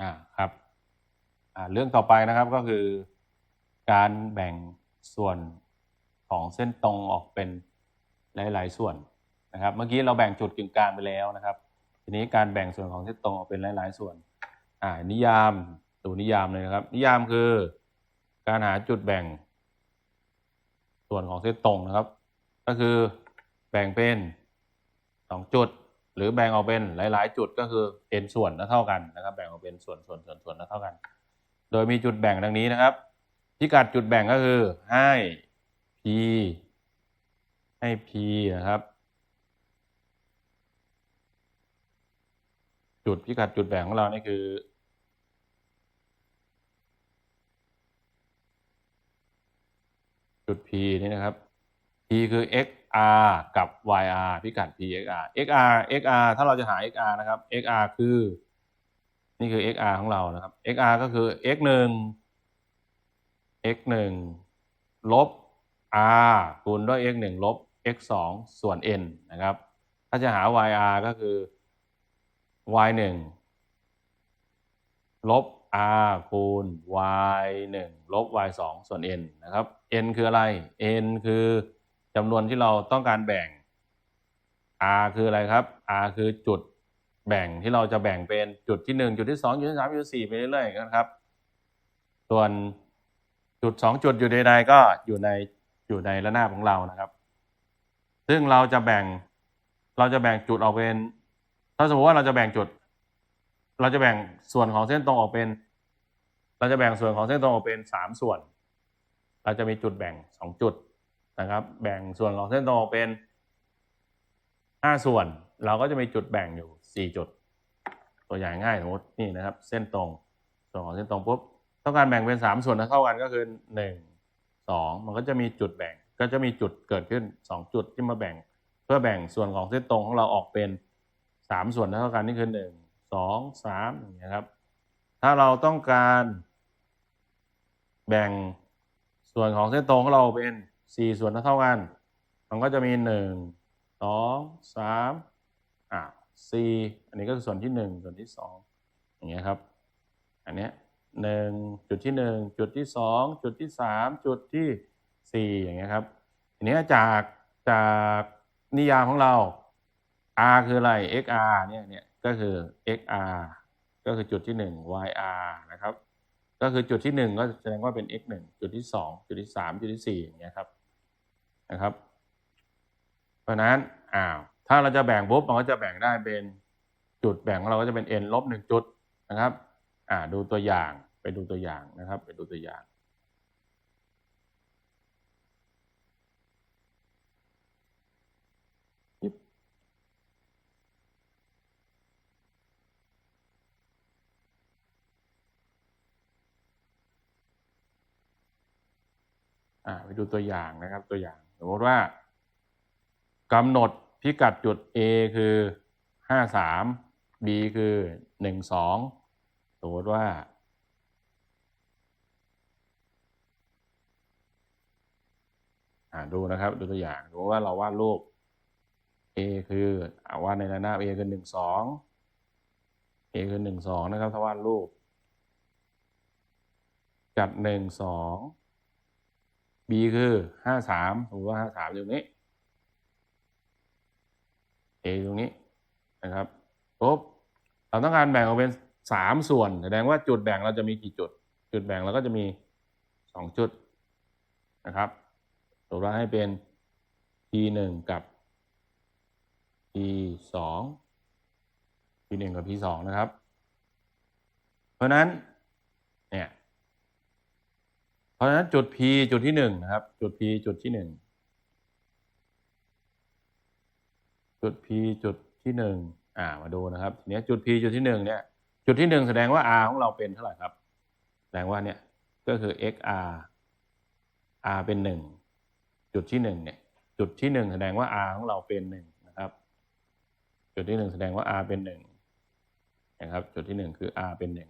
อ่าครับอ่าเรื่องต่อไปนะครับก็คือ การแบ่งส่วนของเส้นตรงออกเป็นหลาย ๆ ส่วนนะครับ เมื่อกี้เราแบ่งจุดกึ่งกลางไปแล้วนะครับ ทีนี้การแบ่งส่วนของเส้นตรงออกเป็นหลาย ๆ ส่วนอ่านิยามดูนิยามเลยนะครับ นิยามคือ การหาจุดแบ่ง ส่วนของเส้นตรงนะครับ ก็คือแบ่งเป็นสองจุด หรือแบ่งออกเป็นหลาย ๆ จุดก็คือ n ส่วนเท่ากันนะครับ แบ่งออกเป็นส่วนส่วนส่วนส่วนเท่ากัน โดยมีจุดแบ่งดังนี้นะครับ พิกัดจุดแบ่งก็คือให้ p ให้ p นะครับ จุดพิกัดจุดแบ่งของเรานี่คือจุด p นี่นะครับ p คือ x xr กับ yr พิกัด p xr xr xr ถ้าเราจะหา xr นะครับ xr คือ นี่คือ xr ของเรานะครับ xr ก็คือ x 1 x 1ลบ r คูณด้วย x 1ลบ x 2ส่วน n นะครับ ถ้าจะหา yr ก็คือ y 1ลบ r คูณ y 1ลบ y 2ส่วน n นะครับ n คืออะไร n คือ จำนวนที่เราต้องการแบ่ง r คืออะไรครับ r คือจุดแบ่งที่เราจะแบ่งเป็นจุดที่ 1 จุดที่ 2 จุดที่3จุดที่4ไปเรื่อยๆนะครับ ส่วนจุด 2 จุดอยู่ใดๆก็อยู่ในอยู่ในระนาบของเรานะครับ ซึ่งเราจะแบ่งเราจะแบ่งจุดออกเป็น ถ้าสมมติว่าเราจะแบ่งจุด เราจะแบ่งส่วนของเส้นตรงออกเป็น เราจะแบ่งส่วนของเส้นตรงออกเป็นสามส่วน เราจะมีจุดแบ่งสองจุด นะครับ แบ่งส่วนของเส้นตรงออกเป็นห้าส่วน เราก็จะมีจุดแบ่งอยู่สี่จุด ตัวอย่างง่ายสมมตินี่นะครับ เส้นตรง ส่วนของเส้นตรงปุ๊บต้องการแบ่งเป็นสามส่วนเท่ากันก็คือหนึ่งสองมันก็จะมีจุดแบ่ง ก็จะมีจุดเกิดขึ้นสองจุดที่มาแบ่ง เพื่อแบ่งส่วนของเส้นตรงของเราออกเป็นสามส่วนเท่ากันนี่คือหนึ่งสองสามอย่างเงี้ยครับ ถ้าเราต้องการแบ่งส่วนของเส้นตรงของเราเป็น สี่ส่วนเท่ากัน มันก็จะมีหนึ่งสองสามอ่าสี่อันนี้ก็คือส่วนที่หนึ่งส่วนที่สองอย่างเงี้ยครับ อันเนี้ยหนึ่งจุดที่หนึ่งจุดที่สองจุดที่สามจุดที่สี่อย่างเงี้ยครับทีนี้จากจากนิยามของเรา r คืออะไร xr เนี่ยเนี่ยก็คือ xr ก็คือจุดที่หนึ่ง yr นะครับ ก็คือจุดที่หนึ่งก็แสดงว่าเป็น x หนึ่งจุดที่สองจุดที่สามจุดที่สี่อย่างเงี้ยครับ นะครับ เพราะนั้นอ้าวถ้าเราจะแบ่งปุ๊บมันก็จะแบ่งได้เป็นจุดแบ่งของเราก็จะเป็น n ลบหนึ่งจุดนะครับ อ่าดูตัวอย่างไปดูตัวอย่างนะครับ ไปดูตัวอย่าง อ่าไปดูตัวอย่างนะครับตัวอย่าง สมมติว่ากำหนดพิกัดจุด A คือห้าสาม B คือหนึ่งสมมติว่าอ่า ดูนะครับ ดูตัวอย่างดูว่าเราวาดรูป A คืออาวาดในระนาบ A คือหนึ่งสอง A คือหนึ่งสองนะครับถ้าวาดรูป จัดหนึ่งสอง B คือห้าสามสมมติว่าห้าสามอยู่ตรงนี้ A ตรงนี้นะครับปุ๊บเราต้องการแบ่งออกเป็นสามส่วนแสดงว่าจุดแบ่งเราจะมีกี่จุด จุดแบ่งเราก็จะมีสองจุดนะครับตัวเราให้เป็น P หนึ่งกับ P สอง P หนึ่งกับ P สองนะครับ เพราะนั้น เพราะฉะนั้นจุด P จุดที่หนึ่งนะครับ จุด P จุดที่หนึ่งจุด P จุดที่หนึ่งอ่ามาดูนะครับทีนี้จุด P จุดที่หนึ่งเนี่ย จุดที่หนึ่งแสดงว่า R ของเราเป็นเท่าไหร่ครับ แสดงว่าเนี่ยก็คือ xr r เป็นหนึ่งจุดที่หนึ่งเนี่ย จุดที่หนึ่งแสดงว่า r ของเราเป็นหนึ่งนะครับ จุดที่หนึ่งแสดงว่า r เป็นหนึ่งนะครับ จุดที่หนึ่งคือ r เป็นหนึ่ง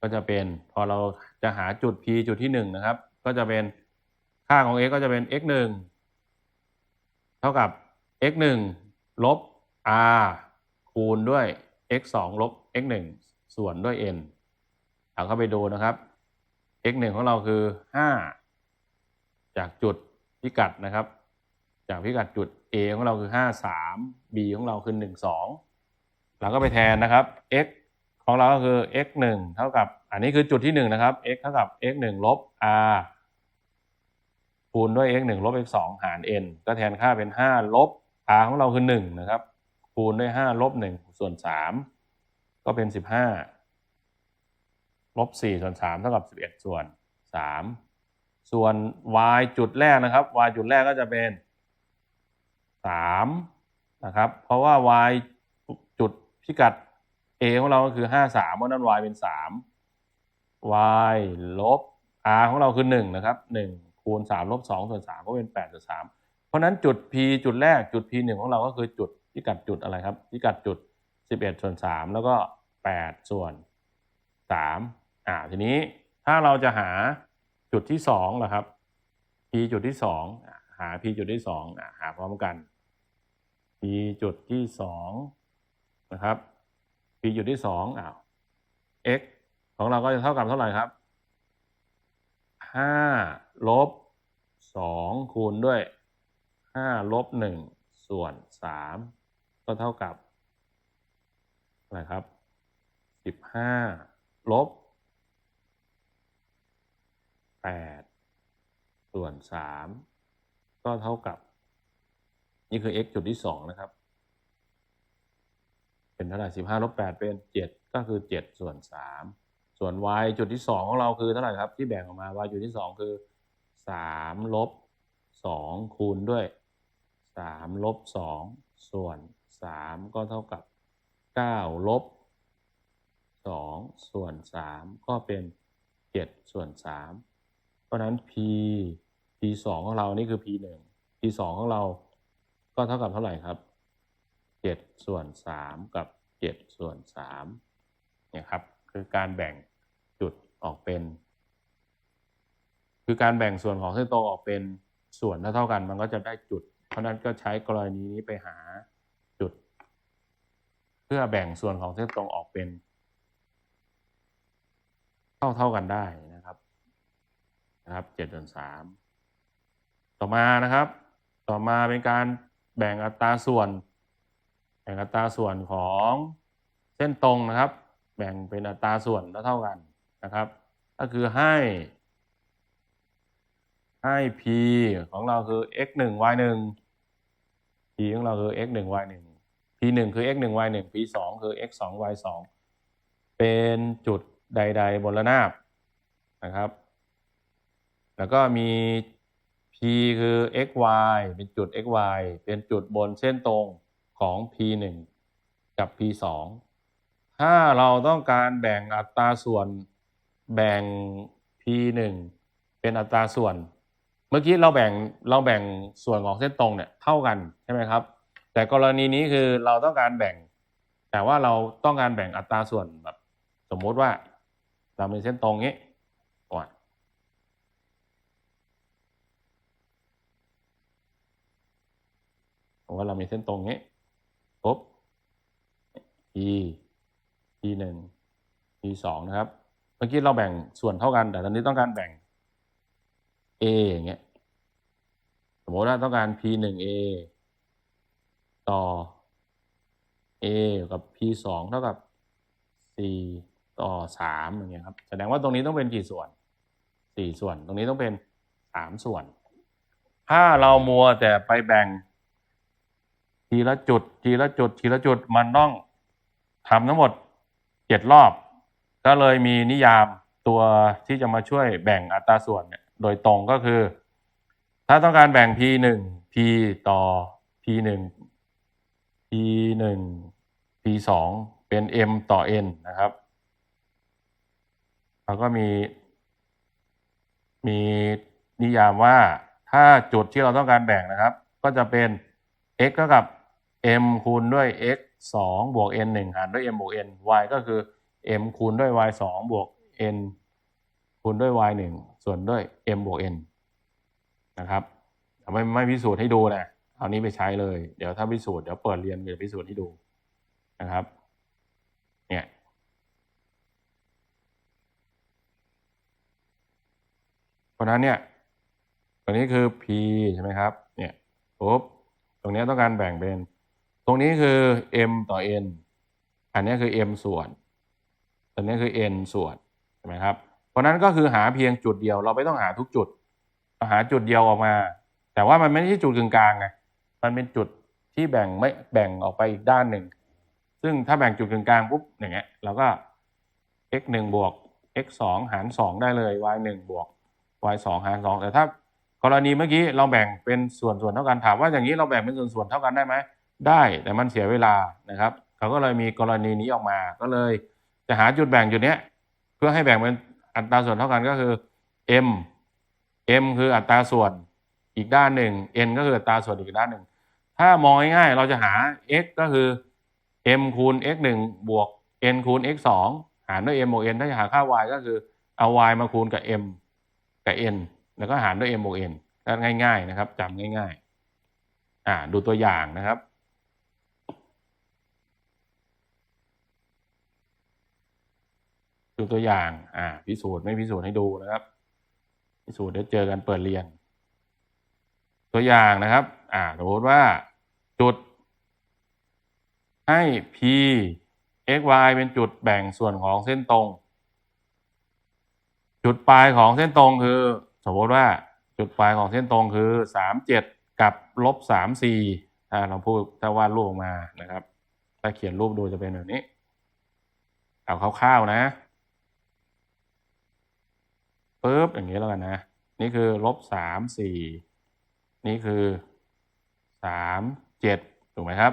ก็จะเป็นพอเราจะหาจุด p จุดที่หนึ่งนะครับ ก็จะเป็นค่าของ x ก็จะเป็น x หนึ่งเท่ากับ x หนึ่งลบ r คูณด้วย x สองลบ x หนึ่งส่วนส่วนด้วย n เอาเข้าไปดูนะครับ x 1ของเราคือ 5 จากจุดพิกัดนะครับ จากพิกัดจุด a ของเราคือ 5 3 b ของเราคือ 1 2เราก็ไปแทนนะครับ x ของเราก็คือ x 1เท่ากับ อันนี้คือจุดที่1นะครับ x เท่ากับ x 1ลบ r คูณด้วย x 1ลบ x 2หาร n ก็แทนค่าเป็น 5 ลบ r ของเราคือ1นะครับ คูณด้วย 5 ลบ 1 ส่วน 3 ก็เป็น 15 ลบ 4 ส่วน 3 เท่ากับ 11 ส่วน 3 ส่วน y จุดแรกนะครับ y จุดแรกก็จะเป็น 3 นะครับ เพราะว่า y จุดพิกัด a ของเราก็คือ53เพราะนั้น y เป็น3 y ลบ r ของเราคือ1นะครับ1คูณ3ลบ2ส่วน3ก็เป็น8ส่วน3เพราะนั้นจุด p จุดแรกจุด p 1ของเราก็คือจุดพิกัดจุดอะไรครับพิกัดจุด11ส่วน3แล้วก็8ส่วน3อ่าทีนี้ถ้าเราจะหาจุดที่2ล่ะครับ p จุดที่2อะหา p จุดที่2อะหาพร้อมกัน p จุดที่2นะครับ p จุดที่2อ้าว x ของเราก็จะเท่ากับเท่าไหร่ครับ5ลบ2คูณด้วย5ลบ1ส่วน3ก็เท่ากับอะไรครับ15ลบ8ส่วน3ก็เท่ากับ นี่คือ x จุดที่2นะครับ เป็นเท่าไหร่15ลบ8เป็น7ก็คือ7ส่วน3ส่วน y จุดที่2ของเราคือเท่าไหร่ครับที่แบ่งออกมา y จุดที่2คือ3ลบ2คูณด้วย3ลบ2ส่วน3ก็เท่ากับ9ลบ2ส่วน3ก็เป็น7ส่วน3เพราะนั้น p p 2ของเรานี่คือ p 1 p 2ของเราก็เท่ากับเท่าไหร่ครับ 7 ส่วน 3 กับ 7 ส่วน3เนี่ยครับคือการแบ่งจุดออกเป็น คือการแบ่งส่วนของเส้นตรงออกเป็นส่วนเท่ากันมันก็จะได้จุด เพราะนั้นก็ใช้กรณีนี้ไปหาจุด เพื่อแบ่งส่วนของเส้นตรงออกเป็น เท่าเท่ากันได้นะครับนะครับเจ็ดส่วนสามต่อมานะครับ ต่อมาเป็นการแบ่งอัตราส่วน บ่งอัตราส่วนของเส้นตรงนะครับ แบ่งเป็นอัตราส่วนเท่าเท่ากันนะครับ ก็คือให้ให้ p ของเราคือ x 1 y 1 p ของเราคือ x 1 y 1 p 1คือ x 1 y 1 p 2คือ x 2 y 2เป็นจุดใด ๆ บนระนาบนะครับ แล้วก็มี p คือ x y เป็นจุด x y เป็นจุดบนเส้นตรง ของ p 1 กับ p 2 ถ้าเราต้องการแบ่งอัตราส่วนแบ่ง p 1 เป็นอัตราส่วน เมื่อกี้เราแบ่งเราแบ่งส่วนของเส้นตรงเนี่ยเท่ากันใช่ไหมครับ แต่กรณีนี้คือเราต้องการแบ่ง แต่ว่าเราต้องการแบ่งอัตราส่วนแบบ สมมติว่า เรามีเส้นตรงนี้ก่อนว่าเรามีเส้นตรงนี้ p p หนึ่ง p สองนะครับ เมื่อกี้เราแบ่งส่วนเท่ากัน แต่ตอนนี้ต้องการแบ่ง a อย่างเงี้ย สมมติว่าต้องการ p หนึ่ง a ต่อ a กับ p สองเท่ากับ c ต่อสามอย่างเงี้ยครับ แสดงว่าตรงนี้ต้องเป็นกี่ส่วนสี่ส่วน ตรงนี้ต้องเป็นสามส่วน ถ้าเรามัวแต่ไปแบ่งทีละจุด ทีละจุด ทีละจุด มันต้อง ทำทั้งหมดเจ็ดรอบ ก็เลยมีนิยามตัวที่จะมาช่วยแบ่งอัตราส่วนเนี่ยโดยตรงก็คือ ถ้าต้องการแบ่ง p หนึ่ง p ต่อ p หนึ่ง p หนึ่ง p สองเป็น m ต่อ n นะครับแล้วก็มี มีนิยามว่าถ้าจุดที่เราต้องการแบ่งนะครับ ก็จะเป็น x เท่ากับ m คูณด้วย x 2บวก n 1หารด้วย m บวก n y ก็คือ m คูณด้วย y 2บวก n คูณด้วย y 1ส่วนด้วย m บวก n นะครับไม่ไม่พิสูจน์ให้ดูนะเอานี้ไปใช้เลย เดี๋ยวถ้าพิสูจน์เดี๋ยวเปิดเรียนเดี๋ยวพิสูจน์ให้ดูนะครับ เนี่ยเพราะนั้นเนี่ยตัวนี้คือ p ใช่ไหมครับ เนี่ยปุ๊บตรงนี้ต้องการแบ่งเป็น ตรงนี้คือ m ต่อ n อันนี้คือ m ส่วนตรงนี้คือ n ส่วนใช่ไหมครับ เพราะนั้นก็คือหาเพียงจุดเดียว เราไม่ต้องหาทุกจุดาหาจุดเดียวออกมา แต่ว่ามันไม่ใช่จุดกึ่งกลางไงมันเป็นจุดที่แบ่งไม่แบ่งออกไปอีกด้านหนึ่ง ซึ่งถ้าแบ่งจุดกึ่งกลางปุ๊บอย่างเงี้ยเราก็ x หนึ่งบวก x สองหารสองได้เลย y หนึ่งบวก y สองหารสองแต่ถ้ากรณีเมื่อกี้เราแบ่งเป็นส่วนส่วนเท่ากันถามว่าอย่างนี้เราแบ่งเป็นส่วนส่วนเท่ากันได้ไหม ได้แต่มันเสียเวลานะครับเขาก็เลยมีกรณีนี้ออกมา ก็เลยจะหาจุดแบ่งจุดเนี้ย เพื่อให้แบ่งเป็นอัตราส่วนเท่ากันก็คือ m m คืออัตราส่วนอีกด้านหนึ่ง n ก็คืออัตราส่วนอีกด้านหนึ่ง ถ้ามองง่ายๆเราจะหา x ก็คือ m คูณ x หนึ่งบวก n คูณ x สองหารด้วย m บวก n ถ้าจะหาค่า y ก็คือเอา y มาคูณกับ m กับ n แล้วก็หารด้วย m บวก n ง่ายๆนะครับจำง่าย ๆ อ่าดูตัวอย่างนะครับูตัวอย่าง อ่า พิสูจน์ไม่พิสูจน์ให้ดูนะครับ พิสูจน์เดี๋ยวเจอกันเปิดเรียน ตัวอย่างนะครับ อ่าสมมติว่าจุด ให้ p x y เป็นจุดแบ่งส่วนของเส้นตรง จุดปลายของเส้นตรงคือ สมมติว่าจุดปลายของเส้นตรงคือสามเจ็ดกับลบสามสี่ถ้าเราพูดถ้าวาดรูปออกมานะครับ ถ้าเขียนรูปดูจะเป็นแบบนี้ เอาคร่าวๆนะ ปึ๊บอย่างนี้แล้วกันนะ นี่คือลบสามสี่นี่คือสามเจ็ดถูกไหมครับ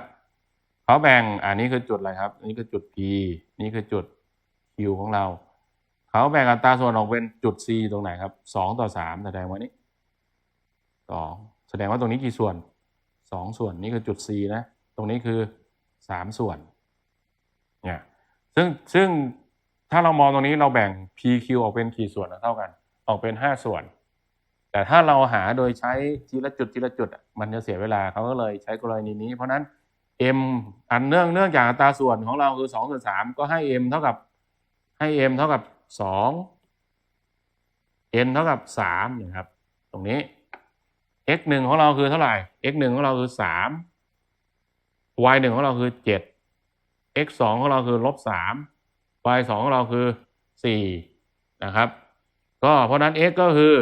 เขาแบ่งอันนี้คือจุดอะไรครับ นี่คือจุด P นี่คือจุด Q ของเราเขาแบ่งอัตราส่วนออกเป็นจุด C ตรงไหนครับสองต่อสามแสดงว่านี้สองแสดงว่าตรงนี้กี่ส่วนสองส่วนนี่คือจุด C นะ ตรงนี้คือสามส่วนเนี่ยซึ่งซึ่ง ถ้าเรามองตรงนี้เราแบ่ง PQ ออกเป็นกี่ส่วนเท่ากัน ออกเป็นห้าส่วน แต่ถ้าเราหาโดยใช้ทีละจุดทีละจุด มันจะเสียเวลาเขาก็เลยใช้กรณีนี้ เพราะนั้น m อันเนื่องเนื่องจากอัตราส่วนของเราคือสองส่วนสามก็ให้ m เท่ากับให้ m เท่ากับสอง n เท่ากับสามนะครับ ตรงนี้ x หนึ่งของเราคือเท่าไหร่ x หนึ่งของเราคือสาม y หนึ่งของเราคือเจ็ด x สองของเราคือลบ สาม y สองของเราคือสี่นะครับ ก็เพราะนั้น x ก็คือ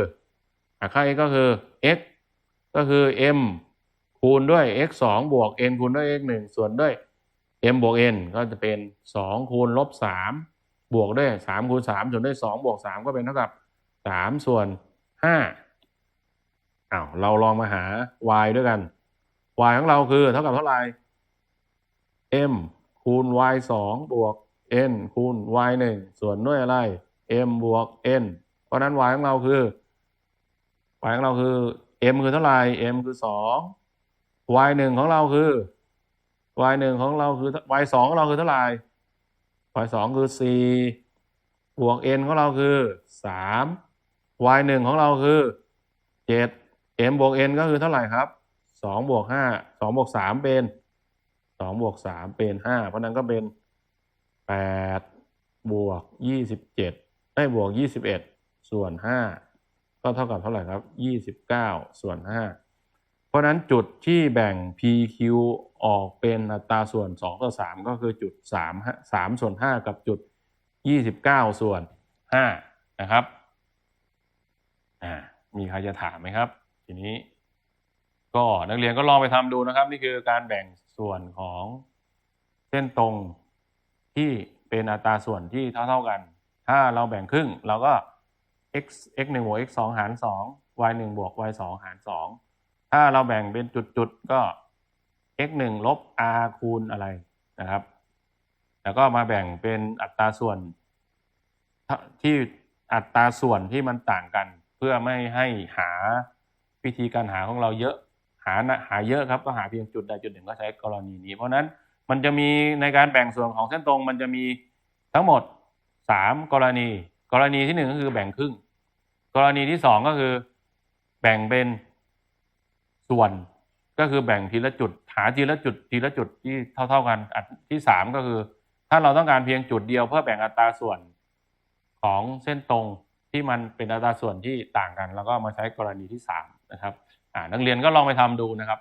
ค่า x ก็คือ x ก็คือ m คูณด้วย x สองบวก n คูณด้วย x หนึ่งส่วนด้วย m บวก n ก็จะเป็นสองคูณลบสามบวกด้วยสามคูณสามส่วนด้วยสองบวกสามก็เป็นเท่ากับสามส่วนห้าอ้าวเราลองมาหา y ด้วยกัน y ของเราคือเท่ากับเท่าไหร่ m คูณ y สองบวก n คูณ y หนึ่งส่วนด้วยอะไร m บวก n เพราะนั้น y ของเราคือ y ของเราคือ m คือเท่าไหร่ m คือสอง y หนึ่งของเราคือ y หนึ่งของเราคือ y สองของเราคือเท่าไหร่ y สองคือสี่บวก n ของเราคือสาม y หนึ่งของเราคือเจ็ด m บวก n ก็คือเท่าไหร่ครับสองบวกห้าสองบวกสามเป็นสองบวกสามเป็นห้าเพราะนั้นก็เป็น แปดบวกยี่สิบเจ็ดได้บวกยี่สิบเอ็ดส่วนห้าก็เท่ากับเท่าไหร่ครับยี่สิบเก้าส่วนห้าเพราะนั้นจุดที่แบ่ง PQ ออกเป็นอัตราส่วน2ต่อ3ก็คือจุด3 3ส่วน5กับจุด 29 ส่วน5นะครับอ่ามีใครจะถามไหมครับ ทีนี้ ก็นักเรียนก็ลองไปทำดูนะครับ นี่คือการแบ่งส่วนของเส้นตรง ที่เป็นอัตราส่วนที่เท่าเท่าๆกัน ถ้าเราแบ่งครึ่งเราก็ x x 1บวก x 2หาร 2 y 1บวก y 2หาร 2 ถ้าเราแบ่งเป็นจุดๆก็ x 1ลบ r คูณอะไรนะครับ แล้วก็มาแบ่งเป็นอัตราส่วนที่อัตราส่วนที่มันต่างกัน เพื่อไม่ให้หาวิธีการหาของเราเยอะหาหาเยอะครับก็หาเพียงจุดใดจุดหนึ่งก็ใช้กรณีนี้ เพราะนั้น มันจะมีในการแบ่งส่วนของเส้นตรง มันจะมีทั้งหมดสามกรณี กรณีที่หนึ่งก็คือแบ่งครึ่ง กรณีที่สองก็คือ แบ่งเป็นส่วนก็คือแบ่งทีละจุด หาทีละจุดทีละจุดที่เท่า ๆกันอันที่สามก็คือ ถ้าเราต้องการเพียงจุดเดียวเพื่อแบ่งอัตราส่วนของเส้นตรงที่มันเป็นอัตราส่วนที่ต่างกัน แล้วก็มาใช้กรณีที่สามนะครับนักเรียนก็ลองไปทำดูนะครับ